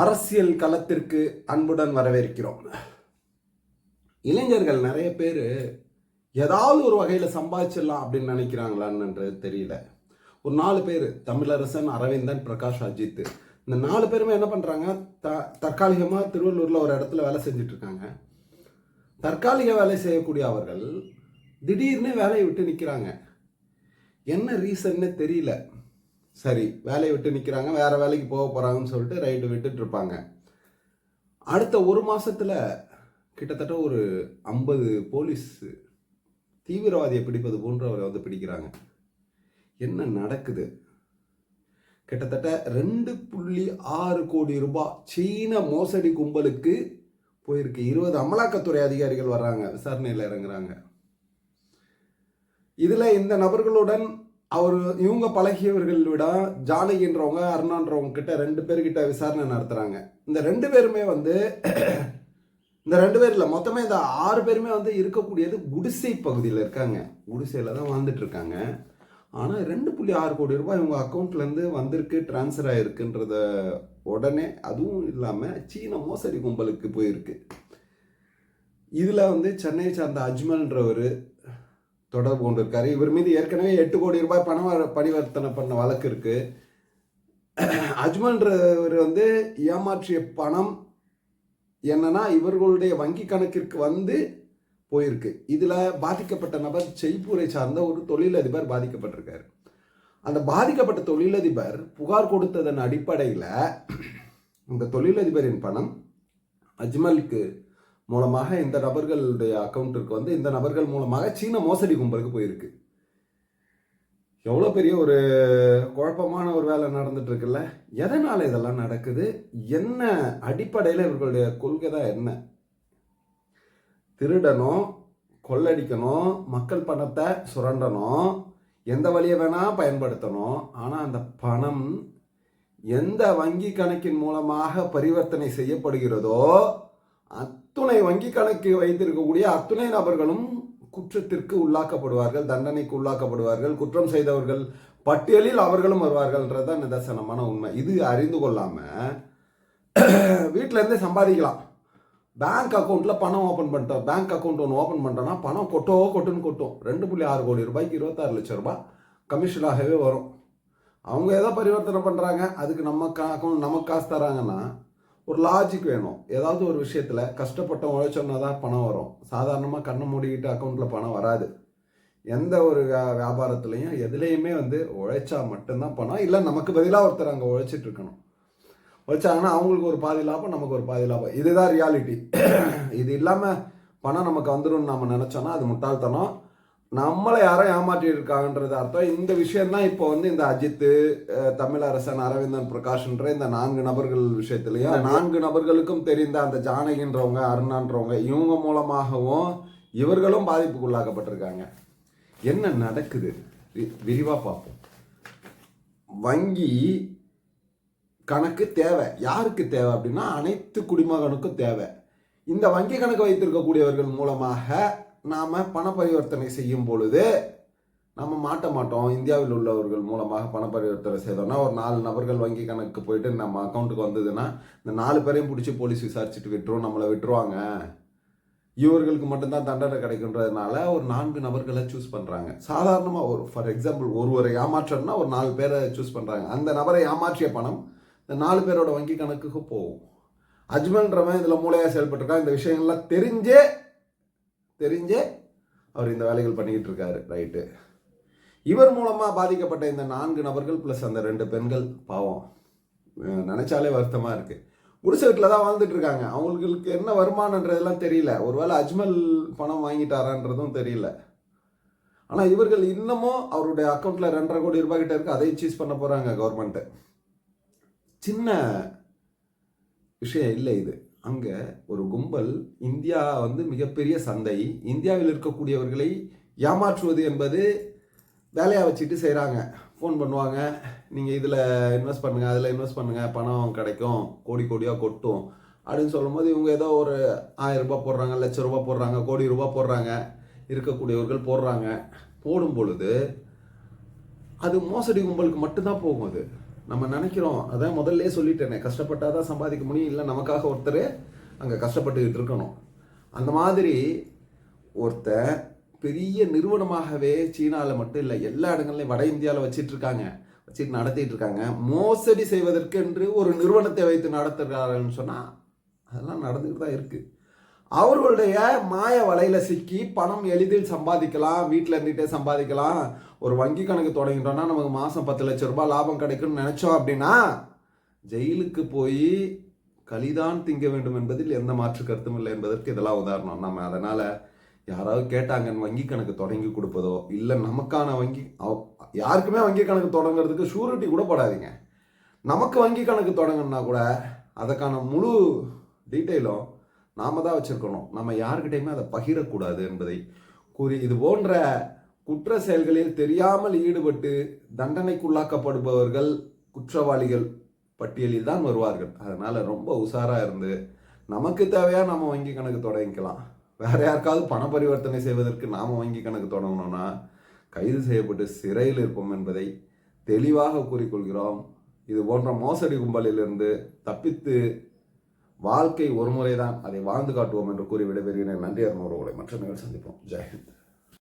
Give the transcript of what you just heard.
அரசியல் களத்திற்கு அன்புடன் வரவேற்கிறோம். இளைஞர்கள் நிறைய பேர் ஏதாவது ஒரு வகையில் சம்பாதிச்சிடலாம் அப்படின்னு நினைக்கிறாங்களான்ன்றது தெரியல. ஒரு நாலு பேர் தமிழரசன் அரவிந்தன் பிரகாஷ் அஜித். இந்த நாலு பேருமே என்ன பண்ணுறாங்க த தற்காலிகமாக திருவள்ளூரில் ஒரு இடத்துல வேலை செஞ்சிட்ருக்காங்க. தற்காலிக வேலை செய்யக்கூடிய அவர்கள் திடீர்னு வேலையை விட்டு நிற்கிறாங்க என்ன ரீசன்னு தெரியல. சரி வேலையை விட்டு நிற்கிறாங்க வேறு வேலைக்கு போக போகிறாங்கன்னு சொல்லிட்டு ரைட்டு விட்டுட்டு இருப்பாங்க. அடுத்த ஒரு மாதத்தில் கிட்டத்தட்ட ஒரு ஐம்பது போலீஸ் தீவிரவாதியை பிடிப்பது போன்று அவரை வந்து பிடிக்கிறாங்க. என்ன நடக்குது? கிட்டத்தட்ட ரெண்டு புள்ளி ஆறு கோடி ரூபாய் சீன மோசடி கும்பலுக்கு போயிருக்கு. இருபது அமலாக்கத்துறை அதிகாரிகள் வர்றாங்க விசாரணையில் இறங்குறாங்க. இதில் இந்த நபர்களுடன் அவர் இவங்க பழகியவர்கள் விட ஜானகின்றவங்க அருணான்றவங்க கிட்ட ரெண்டு பேர்கிட்ட விசாரணை நடத்துகிறாங்க இந்த ரெண்டு பேருமே வந்து இந்த ரெண்டு பேர் இல்லை மொத்தமே இந்த ஆறு பேருமே வந்து இருக்கக்கூடியது குடிசை பகுதியில் இருக்காங்க. குடிசையில் தான் வாழ்ந்துட்டு இருக்காங்க. ஆனால் ரெண்டு புள்ளி ஆறு கோடி ரூபாய் இவங்க அக்கௌண்ட்லேருந்து வந்திருக்கு ட்ரான்ஸ்ஃபர் ஆகிருக்குன்றத உடனே அதுவும் இல்லாமல் சீன மோசடி கும்பலுக்கு போயிருக்கு. இதில் வந்து சென்னையை சார்ந்த அஜ்மல்ன்றவர் தொடர்பு கொண்டிருக்காரு இவர் மீது ஏற்கனவே எட்டு கோடி ரூபாய் பண பரிவர்த்தனை பண்ண வழக்கு இருக்கு. அஜ்மன்றவர் வந்து ஏமாற்றிய பணம் என்னன்னா இவர்களுடைய வங்கி கணக்கிற்கு வந்து போயிருக்கு. இதில் பாதிக்கப்பட்ட நபர் ஜெய்ப்பூரை சார்ந்த ஒரு தொழிலதிபர் பாதிக்கப்பட்டிருக்காரு. அந்த பாதிக்கப்பட்ட தொழிலதிபர் புகார் கொடுத்ததன் அடிப்படையில் இந்த தொழிலதிபரின் பணம் அஜ்மலுக்கு மூலமாக இந்த நபர்களுடைய அக்கௌண்ட்டிற்கு வந்து இந்த நபர்கள் மூலமாக சீன மோசடி கும்பலுக்கு போயிருக்கு. எவ்வளோ பெரிய ஒரு குழப்பமான ஒரு வேலை நடந்துட்டு இருக்குல்ல இதெல்லாம் நடக்குது? என்ன அடிப்படையில் இவர்களுடைய கொள்கை தான் என்ன? திருடணும் கொள்ளடிக்கணும் மக்கள் பணத்தை சுரண்டணும் எந்த வழியை வேணால் பயன்படுத்தணும். ஆனால் அந்த பணம் எந்த வங்கி கணக்கின் மூலமாக பரிவர்த்தனை செய்யப்படுகிறதோ அத்துணை வங்கி கணக்கு வைத்திருக்கக்கூடிய அத்துணை நபர்களும் குற்றத்திற்கு உள்ளாக்கப்படுவார்கள் தண்டனைக்கு உள்ளாக்கப்படுவார்கள் குற்றம் செய்தவர்கள் பட்டியலில் அவர்களும் வருவார்கள்ன்றதுதான் நிதர்சனமான உண்மை. இது அறிந்து கொள்ளாமல் வீட்டிலேருந்தே சம்பாதிக்கலாம். பேங்க் அக்கௌண்ட்டில் பணம் ஓப்பன் பண்ணிட்டோம். பேங்க் அக்கௌண்ட் ஒன்று ஓப்பன் பண்ணிட்டோம்னா பணம் கொட்டோ கொட்டுன்னு கொட்டும். ரெண்டு புள்ளி ஆறு கோடி ரூபாய்க்கு இருபத்தாறு லட்சம் ரூபாய் கமிஷனாகவே வரும். அவங்க ஏதோ பரிவர்த்தனை பண்ணுறாங்க அதுக்கு நம்ம அக்கௌண்ட் நமக்கு காசு தராங்கன்னா ஒரு லாஜிக் வேணும். ஏதாவது ஒரு விஷயத்தில் கஷ்டப்பட்ட உழைச்சோன்னா தான் பணம் வரும். சாதாரணமாக கண்ணை மூடிக்கிட்டு அக்கௌண்ட்டில் பணம் வராது. எந்த ஒரு வியா- வியாபாரத்துலையும் எதுலேயுமே வந்து உழைச்சா மட்டும்தான் பணம். இல்லை நமக்கு பதிலாக ஒருத்தர் அங்கே உழைச்சிட்டு இருக்கணும். உழைச்சாங்கன்னா அவங்களுக்கு ஒரு பாதி லாபம் நமக்கு ஒரு பாதி லாபம். இதுதான் ரியாலிட்டி இது இல்லாமல் பணம் நமக்கு வந்துடும் நம்ம நினச்சோன்னா அது முட்டாள்தனம். நம்மளை யாரோ ஏமாற்றி இருக்காங்கன்றது அர்த்தம். இந்த விஷயம்தான் இப்போ வந்து இந்த அஜித் அஹ், தமிழரசன் அரவிந்தன் பிரகாஷ்ன்ற இந்த நான்கு நபர்கள் விஷயத்திலையும் நான்கு நபர்களுக்கும் தெரிந்த அந்த ஜானகின்றவங்க அருணான்றவங்க இவங்க மூலமாகவும் இவர்களும் பாதிப்புக்குள்ளாக்கப்பட்டிருக்காங்க. என்ன நடக்குது? வி- விரிவா பார்ப்போம். வங்கி கணக்கு தேவை. யாருக்கு தேவை அப்படின்னா அனைத்து குடிமகனுக்கும் தேவை. இந்த வங்கி கணக்கு வைத்திருக்கக்கூடியவர்கள் மூலமாக நாம் பண பரிவர்த்தனை செய்யும் பொழுது நம்ம மாட்ட மாட்டோம். இந்தியாவில் உள்ளவர்கள் மூலமாக பண பரிவர்த்தனை செய்தோம்னா ஒரு நாலு நபர்கள் வங்கி கணக்கு போயிட்டு நம்ம அக்கௌண்ட்டுக்கு வந்ததுன்னா இந்த நாலு பேரையும் பிடிச்சி போலீஸ் விசாரிச்சுட்டு விட்டுரும் நம்மளை விட்டுருவாங்க. இவர்களுக்கு மட்டும்தான் தண்டனை கிடைக்குன்றதுனால ஒரு நான்கு நபர்களை சூஸ் பண்ணுறாங்க சாதாரணமாக ஒரு ஃபார் எக்ஸாம்பிள் ஒருவரை ஏமாற்றம்னா ஒரு நாலு பேரை சூஸ் பண்ணுறாங்க அந்த நபரை ஏமாற்றிய பணம் இந்த நாலு பேரோட வங்கி கணக்குக்கு போகும். அஜ்மல்ன்றவன் இதில் மூளையாக செயல்பட்டுருக்கான். இந்த விஷயங்கள்லாம் தெரிஞ்சே தெரிஞ்சே அவர் இந்த வேலைகள் பண்ணிக்கிட்டு இருக்காரு ரைட்டு இவர் மூலமாக பாதிக்கப்பட்ட இந்த நான்கு நபர்கள் ப்ளஸ் அந்த ரெண்டு பெண்கள் பாவம். நினச்சாலே வருத்தமாக இருக்குது குடிசை வீட்டில் தான் வாழ்ந்துட்டு இருக்காங்க அவங்களுக்கு என்ன வருமானன்றதெல்லாம் தெரியல. ஒருவேளை அஜ்மல் பணம் வாங்கிட்டாரான்றதும் தெரியல. ஆனால் இவர்கள் இன்னமும் அவருடைய அக்கௌண்ட்டில் ரெண்டரை கோடி ரூபாய் கிட்ட இருக்கு. அதை சீஸ் பண்ண போகிறாங்க கவர்மெண்ட்டு சின்ன விஷயம் இல்லை இது. அங்கே ஒரு கும்பல் இந்தியா வந்து மிகப்பெரிய சந்தை. இந்தியாவில் இருக்கக்கூடியவர்களை ஏமாற்றுவது என்பது வேலையாக வச்சுட்டு செய்கிறாங்க ஃபோன் பண்ணுவாங்க. நீங்கள் இதில் இன்வெஸ்ட் பண்ணுங்கள் அதில் இன்வெஸ்ட் பண்ணுங்கள் பணம் கிடைக்கும். கோடி கோடியாக கொட்டும். அப்படின்னு சொல்லும்போது இவங்க ஏதோ ஒரு ஆயிரம் ரூபாய் போடுறாங்க லட்ச ரூபாய் போடுறாங்க கோடி ரூபாய் போடுறாங்க. இருக்கக்கூடியவர்கள் போடுறாங்க. போடும் பொழுது அது மோசடி கும்பலுக்கு மட்டும்தான் போகும் அது. நம்ம நினைக்கிறோம். அதான் முதல்ல சொல்லிட்டேனே. கஷ்டப்பட்டாதான் சம்பாதிக்க முடியும். இல்லை நமக்காக ஒருத்தர் அங்கே கஷ்டப்பட்டுக்கிட்டு இருக்கணும். அந்த மாதிரி ஒருத்தன் பெரிய நிறுவனமாகவே சீனாவில் மட்டும் இல்லை எல்லா இடங்கள்லையும் வட இந்தியாவில் வச்சிட்டு இருக்காங்க வச்சுட்டு நடத்திட்டு இருக்காங்க மோசடி செய்வதற்கென்று ஒரு நிறுவனத்தை வைத்து நடத்துகிறாருன்னு சொன்னால் அதெல்லாம் நடந்துக்கிட்டு தான் இருக்குது அவர்களுடைய மாய வலையில சிக்கி பணம் எளிதில் சம்பாதிக்கலாம் வீட்டில் இருந்துகிட்டே சம்பாதிக்கலாம். ஒரு வங்கி கணக்கு தொடங்கிட்டோம்னா நமக்கு மாதம் பத்து லட்ச ரூபாய் லாபம் கிடைக்கும்னு நினச்சோம் அப்படின்னா ஜெயிலுக்கு போய் கலிதான் திங்க வேண்டும் என்பதில் எந்த மாற்று கருத்தும் இல்லை என்பதற்கு இதெல்லாம் உதாரணம். நம்ம அதனால் யாராவது கேட்டாங்கன்னு வங்கி கணக்கு தொடங்கி கொடுப்பதோ இல்லை நமக்கான வங்கி யாருக்குமே வங்கி கணக்கு தொடங்குறதுக்கு ஷூரிட்டி கூட போடாதீங்க. நமக்கு வங்கி கணக்கு தொடங்கணும்னா கூட அதற்கான முழு டீட்டெயிலும் நாம தான் வச்சுருக்கணும். நம்ம யாருக்கிட்டையுமே அதை பகிரக்கூடாது என்பதை கூறி இது போன்ற குற்ற செயல்களில் தெரியாமல் ஈடுபட்டு தண்டனைக்குள்ளாக்கப்படுபவர்கள் குற்றவாளிகள் பட்டியலில் தான் வருவார்கள். அதனால் ரொம்ப உஷாராக இருந்து நமக்கு தேவையாக நம்ம வங்கி கணக்கு தொடங்கிக்கலாம். வேற யாருக்காவது பண பரிவர்த்தனை செய்வதற்கு நாம் வங்கி கணக்கு தொடங்கணும்னா கைது செய்யப்பட்டு சிறையில் இருப்போம் என்பதை தெளிவாக கூறிக்கொள்கிறோம். இது போன்ற மோசடி கும்பலிலிருந்து தப்பித்து வாழ்க்கை ஒரு முறைதான் அதை வாழ்ந்து காட்டுவோம் என்று கூறி விடைபெறுகிறேன். நன்றி அருண் உறவுகளை மற்ற நிகழ்ச்சி சந்திப்போம். ஜெயஹிந்த்